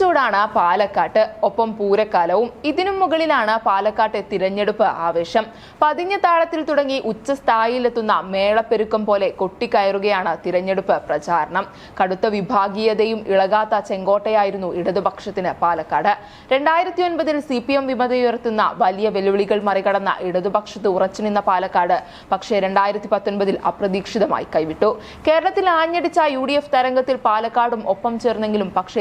ചൂടാണ് പാലക്കാട്ട്. ഒപ്പം പൂരക്കാലവും ഇതിനും മുകളിലാണ് പാലക്കാട്ടെ തിരഞ്ഞെടുപ്പ് ആവേശം. പതിഞ്ഞ താളത്തിൽ തുടങ്ങി ഉച്ചസ്ഥായിലെത്തുന്ന മേളപ്പെരുക്കം പോലെ കൊട്ടിക്കയറുകയാണ് തിരഞ്ഞെടുപ്പ് പ്രചാരണം. കടുത്ത വിഭാഗീയതയും ഇളകാത്ത ചെങ്കോട്ടയായിരുന്നു ഇടതുപക്ഷത്തിന് പാലക്കാട്. രണ്ടായിരത്തി ഒൻപതിൽ സി പി എം വിമതയുയർത്തുന്ന വലിയ വെല്ലുവിളികൾ മറികടന്ന ഇടതുപക്ഷത്ത് ഉറച്ചുനിന്ന പാലക്കാട് പക്ഷേ രണ്ടായിരത്തി പത്തൊൻപതിൽ അപ്രതീക്ഷിതമായി കൈവിട്ടു. കേരളത്തിൽ ആഞ്ഞടിച്ച യു ഡി എഫ് തരംഗത്തിൽ പാലക്കാടും ഒപ്പം ചേർന്നെങ്കിലും പക്ഷേ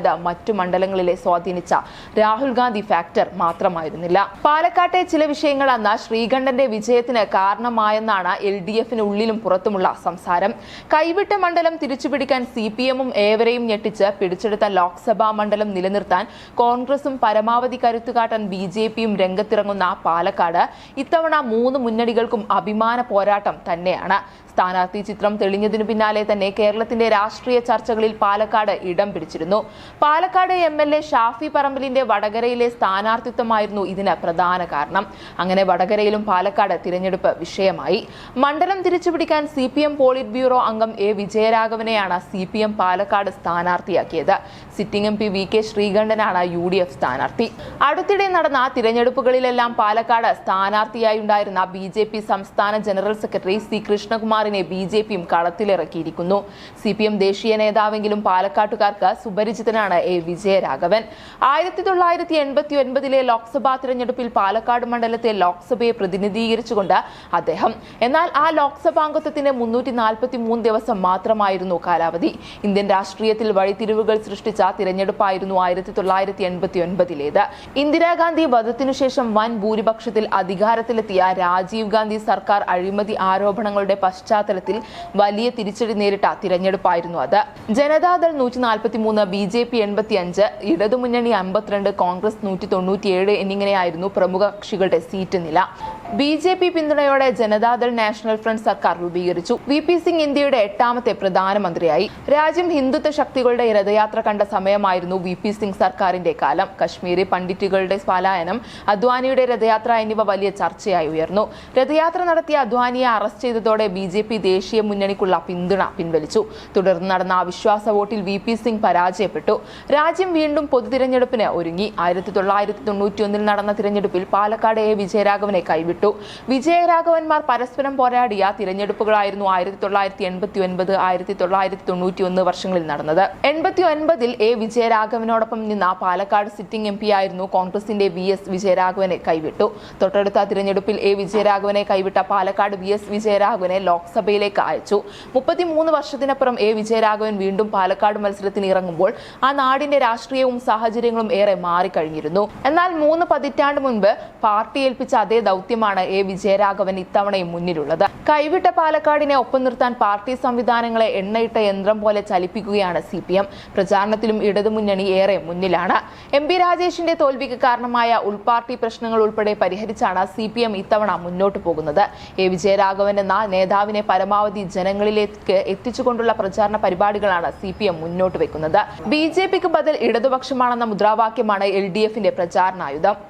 നിർണായകമായത് മറ്റു മണ്ഡലങ്ങളിലെ സ്വാധീനിച്ച രാഹുൽ ഗാന്ധി ഫാക്ടർ മാത്രമായിരുന്നില്ല. പാലക്കാട്ടെ ചില വിഷയങ്ങൾ അന്ന് ശ്രീകണ്ഠന്റെ വിജയത്തിന് കാരണമായെന്നാണ് എൽ ഡി എഫിന് ഉള്ളിലും പുറത്തുമുള്ള സംസാരം. കൈവിട്ട മണ്ഡലം തിരിച്ചുപിടിക്കാൻ സി പി എമ്മും ഏവരെയും ഞെട്ടിച്ച് പിടിച്ചെടുത്ത ലോക്സഭാ മണ്ഡലം നിലനിർത്താൻ കോൺഗ്രസും പരമാവധി കരുത്തുകാട്ടാൻ ബി ജെ പിയും രംഗത്തിറങ്ങുന്ന പാലക്കാട് ഇത്തവണ മൂന്ന് മുന്നണികൾക്കും അഭിമാന പോരാട്ടം തന്നെയാണ്. സ്ഥാനാർത്ഥി ചിത്രം തെളിഞ്ഞതിനു പിന്നാലെ തന്നെ കേരളത്തിന്റെ രാഷ്ട്രീയ ചർച്ചകളിൽ പാലക്കാട് ഇടം പിടിച്ചിരുന്നു. Palakkad M L A Shafi പറമ്പിലിന്റെ വടകരയിലെ സ്ഥാനാർത്ഥിത്വമായിരുന്നു ഇതിന് പ്രധാന കാരണം. അങ്ങനെ വടകരയിലും പാലക്കാട് തിരഞ്ഞെടുപ്പ് വിഷയമായി. മണ്ഡലം തിരിച്ചുപിടിക്കാൻ C P M politburo അംഗം എ വിജയരാഘവനെയാണ് C P M Palakkad സ്ഥാനാർത്ഥിയാക്കിയത്. Sitting M P V K ശ്രീകണ്ഠനാണ് U D F സ്ഥാനാർത്ഥി. അടുത്തിടെ നടന്ന തിരഞ്ഞെടുപ്പുകളിലെല്ലാം പാലക്കാട് സ്ഥാനാർത്ഥിയായി ഉണ്ടായിരുന്ന ബി ജെ പി സംസ്ഥാന ജനറൽ സെക്രട്ടറി സി കൃഷ്ണകുമാറിനെ ബി ജെ പിയും കളത്തിലിറക്കിയിരിക്കുന്നു. സി പി എം ദേശീയ നേതാവെങ്കിലും പാലക്കാട്ടുകാർക്ക് സുപരിചിതനാണ് എ. വിജയരാഘവൻ. ആയിരത്തി തൊള്ളായിരത്തി എൺപത്തി ഒൻപതിലെ ലോക്സഭാ തിരഞ്ഞെടുപ്പിൽ പാലക്കാട് മണ്ഡലത്തെ ലോക്സഭയെ പ്രതിനിധീകരിച്ചുകൊണ്ട് അദ്ദേഹം. എന്നാൽ ആ ലോക്സഭാംഗത്വത്തിന് മുന്നൂറ്റി നാൽപ്പത്തി മൂന്ന് ദിവസം മാത്രമായിരുന്നു കാലാവധി. ഇന്ത്യൻ രാഷ്ട്രീയത്തിൽ വഴിത്തിരിവുകൾ സൃഷ്ടിച്ച തിരഞ്ഞെടുപ്പായിരുന്നു ആയിരത്തി തൊള്ളായിരത്തി എൺപത്തി ഒൻപതിലേത് ഇന്ദിരാഗാന്ധി വധത്തിനുശേഷം വൻ ഭൂരിപക്ഷത്തിൽ അധികാരത്തിലെത്തിയ രാജീവ് ഗാന്ധി സർക്കാർ അഴിമതി ആരോപണങ്ങളുടെ പശ്ചാത്തലത്തിൽ വലിയ തിരിച്ചടി നേരിട്ട തിരഞ്ഞെടുപ്പായിരുന്നു അത്. ജനതാദൾ നൂറ്റി നാൽപ്പത്തി മൂന്ന് ബി. ജെ. പി എൺപത്തി അഞ്ച് ഇടതുമുന്നണി അമ്പത്തിരണ്ട് കോൺഗ്രസ് നൂറ്റി തൊണ്ണൂറ്റിയേഴ് എന്നിങ്ങനെയായിരുന്നു പ്രമുഖ കക്ഷികളുടെ സീറ്റ് നില. ബി ജെ പി പിന്തുണയോടെ ജനതാദൾ നാഷണൽ ഫ്രണ്ട് സർക്കാർ രൂപീകരിച്ചു. വി പി സിംഗ് ഇന്ത്യയുടെ എട്ടാമത്തെ പ്രധാനമന്ത്രിയായി. രാജ്യം ഹിന്ദുത്വ ശക്തികളുടെ രഥയാത്ര കണ്ട സമയമായിരുന്നു വി പി സിംഗ് സർക്കാരിന്റെ കാലം. കശ്മീരി പണ്ഡിറ്റുകളുടെ പലായനം അദ്വാനിയുടെ രഥയാത്ര എന്നിവ വലിയ ചർച്ചയായി ഉയർന്നു. രഥയാത്ര നടത്തിയ അദ്വാനിയെ അറസ്റ്റ് ചെയ്തതോടെ ബി ജെ പി ദേശീയ മുന്നണിക്കുള്ള പിന്തുണ പിൻവലിച്ചു. തുടർന്ന് നടന്ന അവിശ്വാസ വോട്ടിൽ വി പി സിംഗ് പരാജയപ്പെട്ടു. രാജ്യം വീണ്ടും പൊതുതിരഞ്ഞെടുപ്പിന് ഒരുങ്ങി. ആയിരത്തി തൊള്ളായിരത്തി തൊണ്ണൂറ്റിയൊന്നിൽ നടന്ന തിരഞ്ഞെടുപ്പിൽ പാലക്കാട് എ വിജയരാഘവനെ കൈവിട്ടു. വിജയരാഘവന്മാർ പരസ്പരം പോരാടിയ തിരഞ്ഞെടുപ്പുകളായിരുന്നു ആയിരത്തി തൊള്ളായിരത്തി എൺപത്തി ഒൻപത് ആയിരത്തി തൊള്ളായിരത്തി തൊണ്ണൂറ്റി ഒന്ന് വർഷങ്ങളിൽ നടന്നത്. എൺപത്തി ഒൻപതിൽ എ വിജയരാഘവനോടൊപ്പം നിന്ന പാലക്കാട് സിറ്റിംഗ് എം പി ആയിരുന്നു കോൺഗ്രസിന്റെ വി എസ് വിജയരാഘവനെ കൈവിട്ടു. തൊട്ടടുത്ത തിരഞ്ഞെടുപ്പിൽ എ വിജയരാഘവനെ കൈവിട്ട പാലക്കാട് വി എസ് വിജയരാഘവനെ ലോക്സഭയിലേക്ക് അയച്ചു. മുപ്പത്തിമൂന്ന് വർഷത്തിനപ്പുറം എ വിജയരാഘവൻ വീണ്ടും പാലക്കാട് മത്സരത്തിന് ഇറങ്ങുമ്പോൾ ആ നാടിന്റെ രാഷ്ട്രീയവും സാഹചര്യങ്ങളും ഏറെ മാറിക്കഴിഞ്ഞിരുന്നു. എന്നാൽ മൂന്ന് പതിറ്റാണ്ട് മുൻപ് പാർട്ടി ഏൽപ്പിച്ച അതേ ദൗത്യമാണ് എ. വിജയരാഘവൻ ഇത്തവണയും മുന്നിലുള്ളത്. കൈവിട്ട പാലക്കാടിനെ ഒപ്പം നിർത്താൻ പാർട്ടി സംവിധാനങ്ങളെ എണ്ണയിട്ട യന്ത്രം പോലെ ചലിപ്പിക്കുകയാണ് സി പി എം. പ്രചാരണത്തിലും ഇടതുമുന്നണി ഏറെ മുന്നിലാണ്. എം പി രാജേഷിന്റെ തോൽവിക്ക് കാരണമായ ഉൾപാർട്ടി പ്രശ്നങ്ങൾ ഉൾപ്പെടെ പരിഹരിച്ചാണ് സി പി എം ഇത്തവണ മുന്നോട്ട് പോകുന്നത്. എ. വിജയരാഘവൻ എന്ന നേതാവിനെ പരമാവധി ജനങ്ങളിലേക്ക് എത്തിച്ചുകൊണ്ടുള്ള പ്രചാരണ പരിപാടികളാണ് സി പി എം മുന്നോട്ട് വെക്കുന്നത്. ബി ജെ പിക്ക് ബദൽ ഇടതുപക്ഷമാണെന്ന മുദ്രാവാക്യമാണ് എൽ ഡി എഫിന്റെ പ്രചാരണായുധം.